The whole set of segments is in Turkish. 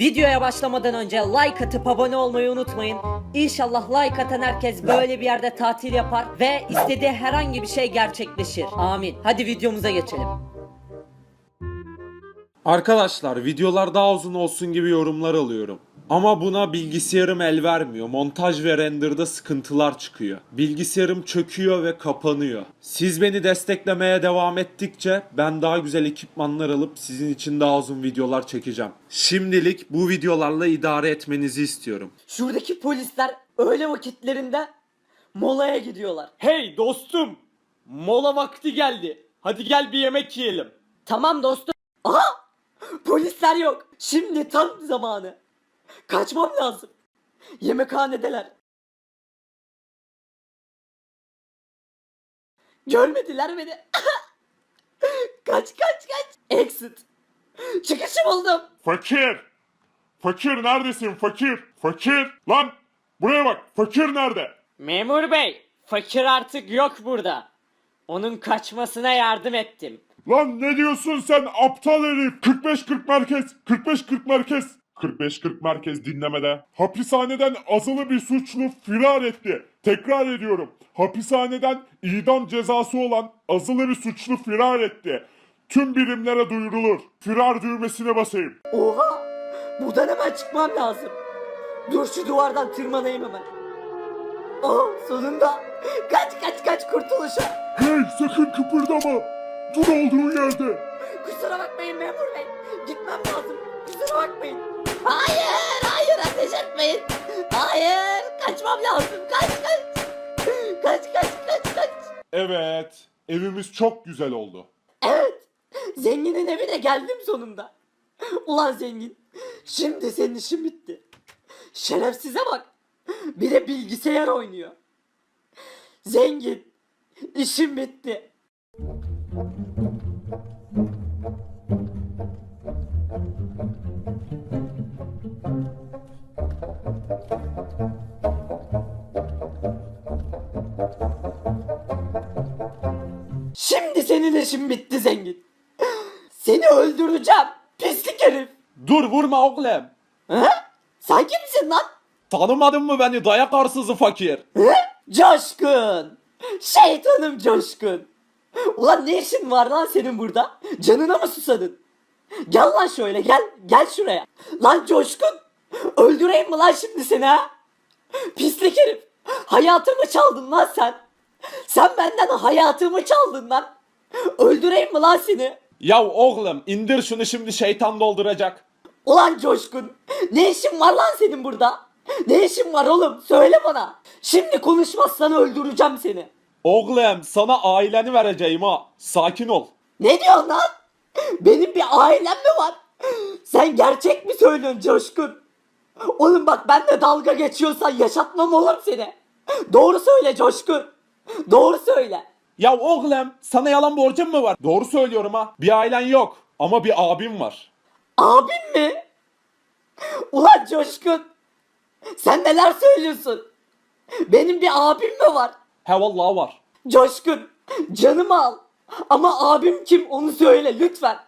Videoya başlamadan önce like atıp abone olmayı unutmayın. İnşallah like atan herkes böyle bir yerde tatil yapar ve istediği herhangi bir şey gerçekleşir. Amin. Hadi videomuza geçelim. Arkadaşlar videolar daha uzun olsun gibi yorumlar alıyorum. Ama buna bilgisayarım el vermiyor. Montaj ve renderda sıkıntılar çıkıyor. Bilgisayarım çöküyor ve kapanıyor. Siz beni desteklemeye devam ettikçe ben daha güzel ekipmanlar alıp sizin için daha uzun videolar çekeceğim. Şimdilik bu videolarla idare etmenizi istiyorum. Şuradaki polisler öğle vakitlerinde molaya gidiyorlar. Hey dostum! Mola vakti geldi. Hadi gel bir yemek yiyelim. Tamam dostum. Aha! Polisler yok. Şimdi tam zamanı. Kaçmam lazım. Yemekhanedeler. Görmediler beni. kaç kaç kaç. Exit. Çıkışı buldum. Fakir! Fakir neredesin fakir? Fakir! Lan! Buraya bak! Fakir nerede? Memur bey, fakir artık yok burada. Onun kaçmasına yardım ettim. Lan ne diyorsun sen aptal herif? 45-40 merkez! 45-40 merkez! 45-40 merkez dinlemede. Hapishaneden azılı bir suçlu firar etti. Tekrar ediyorum. Hapishaneden idam cezası olan azılı bir suçlu firar etti. Tüm birimlere duyurulur. Firar düğmesine basayım. Oha! Buradan hemen çıkmam lazım. Dur şu duvardan tırmanayım hemen. Oh sonunda. Kaç kaç kaç kurtuluşa. Hey sakın kıpırdama. Dur olduğun yerde. Kusura bakmayın memur bey. Gitmem lazım. Kusura bakmayın. Hayır, hayır ateş etmeyin. Hayır, kaçmam lazım. Kaç, kaç. Kaç, kaç, kaç, kaç. Evet. Evimiz çok güzel oldu. Evet, zenginin evine geldim sonunda. Ulan zengin, şimdi senin işin bitti. Şerefsize bak. Bir de bilgisayar oynuyor. Zengin, işim bitti. İşin bitti zengin. Seni öldüreceğim. Pislik herif. Dur vurma oğlum. He? Sen kimsin lan? Tanımadın mı beni dayak arsızı fakir? He? Coşkun. Şeytanım coşkun. Ulan ne işin var lan senin burada? Canına mı susadın? Gel lan şöyle gel. Gel şuraya. Lan coşkun. Öldüreyim mi lan şimdi seni ha? Pislik herif. Hayatımı çaldın lan sen. Sen benden hayatımı çaldın lan. Öldüreyim mi lan seni? Ya oğlum indir şunu şimdi şeytan dolduracak. Ulan Coşkun ne işin var lan senin burada? Ne işin var oğlum söyle bana. Şimdi konuşmazsan öldüreceğim seni. Oğlum sana aileni vereceğim ha. Sakin ol. Ne diyorsun lan? Benim bir ailem mi var? Sen gerçek mi söylüyorsun Coşkun? Oğlum bak ben de dalga geçiyorsan yaşatmam oğlum seni. Doğru söyle Coşkun. Doğru söyle. Ya oğlum sana yalan borcum mu var? Doğru söylüyorum ha. Bir ailen yok ama bir abim var. Abim mi? Ulan Coşkun. Sen neler söylüyorsun? Benim bir abim mi var? He vallahi var. Coşkun, canımı al. Ama abim kim onu söyle lütfen.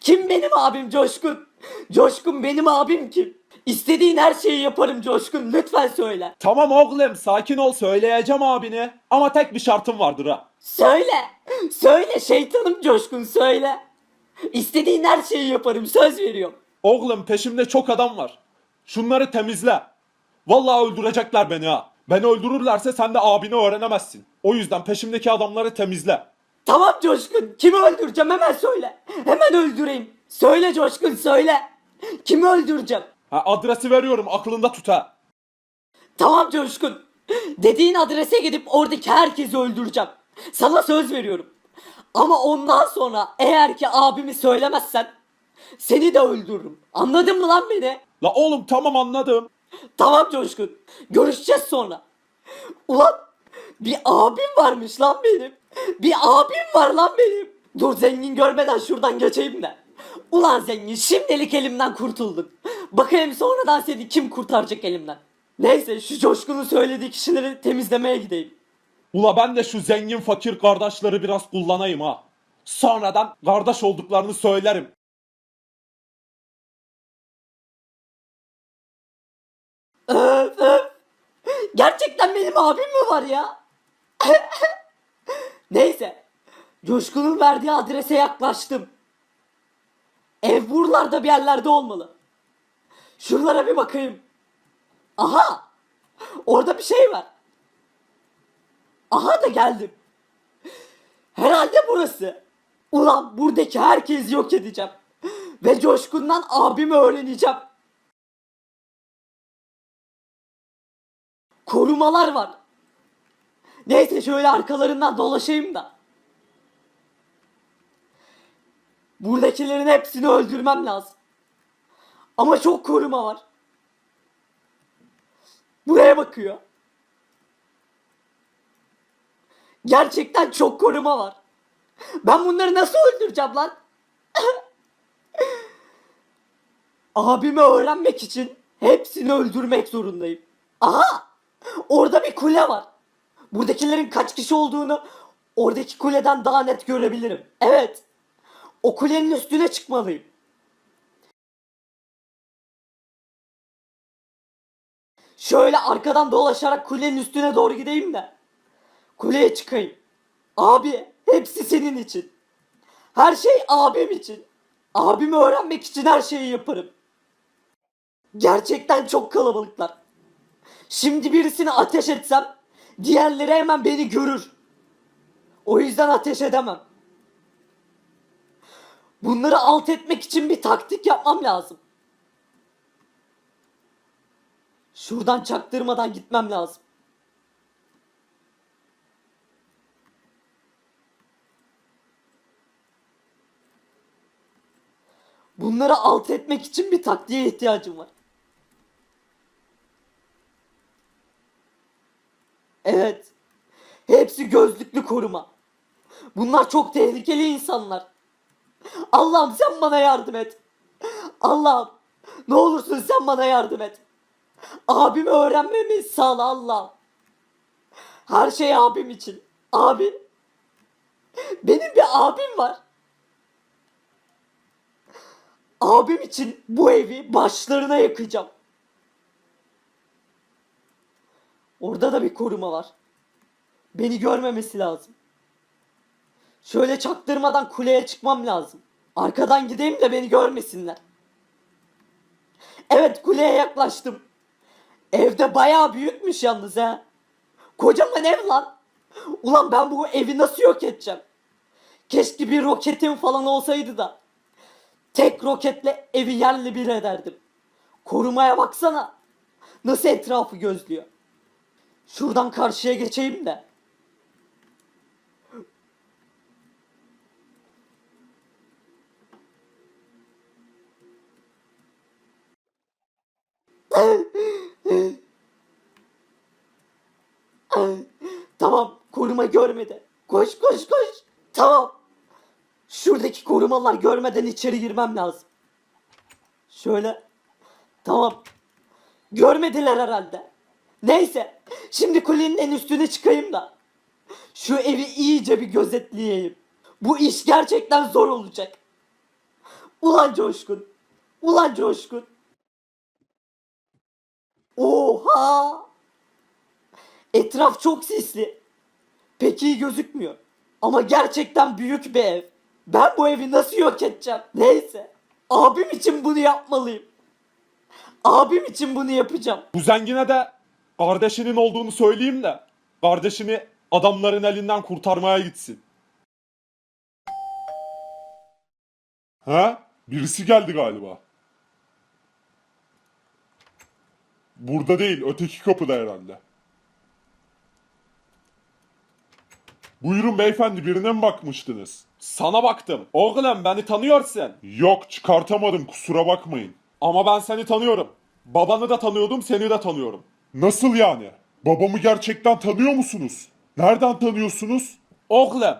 Kim benim abim Coşkun? Coşkun benim abim kim? İstediğin her şeyi yaparım Coşkun lütfen söyle. Tamam oğlum sakin ol söyleyeceğim abine. Ama tek bir şartım vardır ha. Söyle. Söyle şeytanım Coşkun söyle. İstediğin her şeyi yaparım söz veriyorum. Oğlum peşimde çok adam var. Şunları temizle. Vallahi öldürecekler beni ha. Beni öldürürlerse sen de abini öğrenemezsin. O yüzden peşimdeki adamları temizle. Tamam Coşkun kimi öldüreceğim hemen söyle. Hemen öldüreyim. Söyle Coşkun söyle. Kimi öldüreceğim? Ha, adresi veriyorum aklında tut ha. Tamam Coşkun. Dediğin adrese gidip oradaki herkesi öldüreceğim. Sana söz veriyorum. Ama ondan sonra eğer ki abimi söylemezsen seni de öldürürüm. Anladın mı lan beni? La oğlum tamam anladım. Tamam Coşkun. Görüşeceğiz sonra. Ulan bir abim varmış lan benim. Bir abim var lan benim. Dur zengin görmeden şuradan geçeyim de. Ulan zengin şimdilik elimden kurtuldun. Bakayım sonradan seni kim kurtaracak elimden. Neyse şu coşkunun söylediği kişileri temizlemeye gideyim. Ula ben de şu zengin fakir kardeşleri biraz kullanayım ha. Sonradan kardeş olduklarını söylerim. Öf öf. Gerçekten benim abim mi var ya? Neyse. Coşkun'un verdiği adrese yaklaştım. Ev buralarda bir yerlerde olmalı. Şuralara bir bakayım. Aha! Orada bir şey var. Aha da geldim. Herhalde burası. Ulan buradaki herkesi yok edeceğim. Ve Coşkun'dan abimi öğreneceğim. Korumalar var. Neyse şöyle arkalarından dolaşayım da. Buradakilerin hepsini öldürmem lazım. Ama çok koruma var. Buraya bakıyor. Gerçekten çok koruma var. Ben bunları nasıl öldüreceğim lan? Abimi öğrenmek için hepsini öldürmek zorundayım. Aha! Orada bir kule var. Buradakilerin kaç kişi olduğunu oradaki kuleden daha net görebilirim. Evet. O kulenin üstüne çıkmalıyım. Şöyle arkadan dolaşarak kulenin üstüne doğru gideyim de. Kuleye çıkayım. Abi hepsi senin için. Her şey abim için. Abimi öğrenmek için her şeyi yaparım. Gerçekten çok kalabalıklar. Şimdi birisini ateş etsem diğerleri hemen beni görür. O yüzden ateş edemem. Bunları alt etmek için bir taktik yapmam lazım. Şuradan çaktırmadan gitmem lazım. Bunları alt etmek için bir taktiğe ihtiyacım var. Evet. Hepsi gözlüklü koruma. Bunlar çok tehlikeli insanlar. Allah'ım sen bana yardım et. Allah'ım ne olursun sen bana yardım et. Abimi öğrenmemi sağla Allah'ım. Her şey abim için. Abi. Benim bir abim var. Abim için bu evi başlarına yakacağım. Orada da bir koruma var. Beni görmemesi lazım. Şöyle çaktırmadan kuleye çıkmam lazım. Arkadan gideyim de beni görmesinler. Evet kuleye yaklaştım. Evde bayağı büyükmüş yalnız ha. Kocaman ev lan. Ulan ben bu evi nasıl yok edeceğim? Keşke bir roketim falan olsaydı da. Tek roketle evi yerle bir ederdim. Korumaya baksana. Nasıl etrafı gözlüyor. Şuradan karşıya geçeyim de. Tamam koruma görmedi. Koş koş koş. Tamam. Şuradaki korumalar görmeden içeri girmem lazım. Şöyle. Tamam. Görmediler herhalde. Neyse. Şimdi kulenin en üstüne çıkayım da. Şu evi iyice bir gözetleyeyim. Bu iş gerçekten zor olacak. Ulan Coşkun. Ulan Coşkun. Oha! Etraf çok sisli. Pek iyi gözükmüyor. Ama gerçekten büyük bir ev. Ben bu evi nasıl yok edeceğim? Neyse. Abim için bunu yapmalıyım. Abim için bunu yapacağım. Bu zengine de kardeşinin olduğunu söyleyeyim de kardeşini adamların elinden kurtarmaya gitsin. Ha? Birisi geldi galiba. Burada değil, öteki kapıda herhalde. Buyurun beyefendi, birine mi bakmıştınız? Sana baktım. Oğlum beni tanıyorsun. Yok, çıkartamadım, kusura bakmayın. Ama ben seni tanıyorum. Babanı da tanıyordum, seni de tanıyorum. Nasıl yani? Babamı gerçekten tanıyor musunuz? Nereden tanıyorsunuz? Oğlum,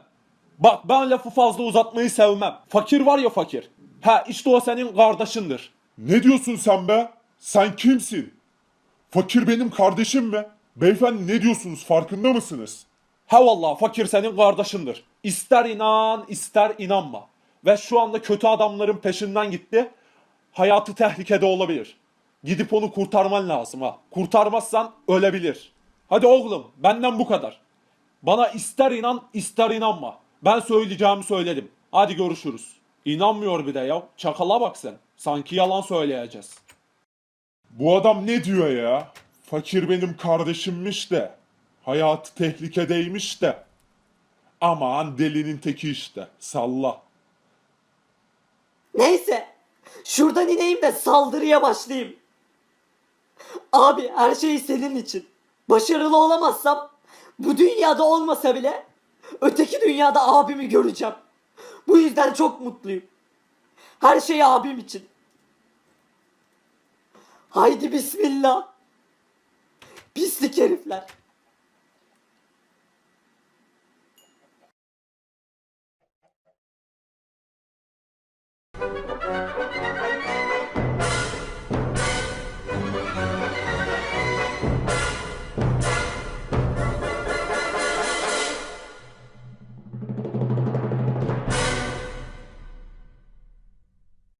bak ben lafı fazla uzatmayı sevmem. Fakir var ya fakir. Ha işte o senin kardeşindir. Ne diyorsun sen be? Sen kimsin? Fakir benim kardeşim mi? Beyefendi ne diyorsunuz farkında mısınız? Ha vallahi fakir senin kardeşindir. İster inan ister inanma. Ve şu anda kötü adamların peşinden gitti. Hayatı tehlikede olabilir. Gidip onu kurtarman lazım ha. Kurtarmazsan ölebilir. Hadi oğlum benden bu kadar. Bana ister inan ister inanma. Ben söyleyeceğimi söyledim. Hadi görüşürüz. İnanmıyor bir de ya. Çakala bak sen. Sanki yalan söyleyeceğiz. Bu adam ne diyor ya? Fakir benim kardeşimmiş de. Hayatı tehlikedeymiş de. Aman delinin teki işte. Salla. Neyse. Şuradan ineyim de saldırıya başlayayım. Abi her şey senin için. Başarılı olamazsam bu dünyada olmasa bile öteki dünyada abimi göreceğim. Bu yüzden çok mutluyum. Her şey abim için. Haydi bismillah. Pislik herifler.